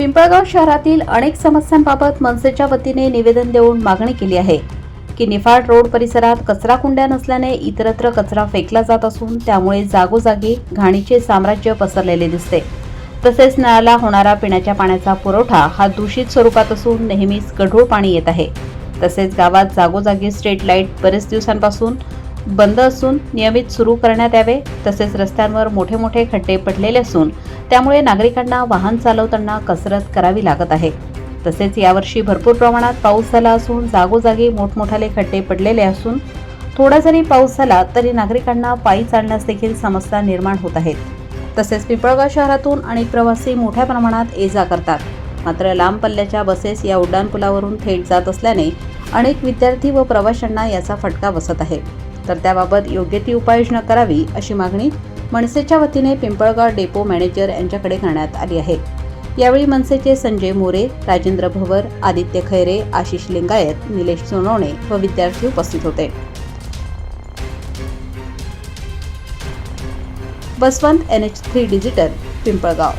पिंपळगाव शहरातील अनेक समस्यांबाबत मनसेच्या वतीने निवेदन देऊन मागणी केली आहे की निफाड रोड परिसरात कचरा कुंड्या नसल्याने इतरत्र कचरा फेकला जात असून त्यामुळे जागोजागी घाणीचे साम्राज्य पसरलेले दिसते. तसेच नळाला होणारा पिण्याच्या पाण्याचा पुरवठा हा दूषित स्वरूपात असून नेहमीच गढूळ पाणी येत आहे. तसेच गावात जागोजागी स्ट्रीट लाइट बरेच दिवसांपासून बंद असून नियमित सुरू करण्यात यावे तसेच रस्त्यांवर मोठे मोठे खड्डे पडलेले असून त्यामुळे नागरिकांना वाहन चालवताना कसरत करावी लागत आहे. तसेच यावर्षी भरपूर प्रमाणात पाऊस झाला असून जागोजागी मोठमोठाले खड्डे पडलेले असून थोडा जरी पाऊस झाला तरी नागरिकांना पायी चालण्यास देखील समस्या निर्माण होत आहेत. तसेच पिंपळगाव शहरातून अनेक प्रवासी मोठ्या प्रमाणात ये जा करतात. मात्र लांब पल्ल्याच्या बसेस या उड्डाणपुलावरून थेट जात असल्याने अनेक विद्यार्थी व प्रवाशांना याचा फटका बसत आहे. तर त्याबाबत योग्य ती उपाययोजना करावी अशी मागणी मनसेच्या वतीने पिंपळगाव डेपो मॅनेजर यांच्याकडे करण्यात आली आहे. यावेळी मनसेचे संजय मोरे राजेंद्र भवर आदित्य खैरे आशिष लिंगायत निलेश सोनवणे व विद्यार्थी उपस्थित होते. Baswant N H three digital Pimpalgaon.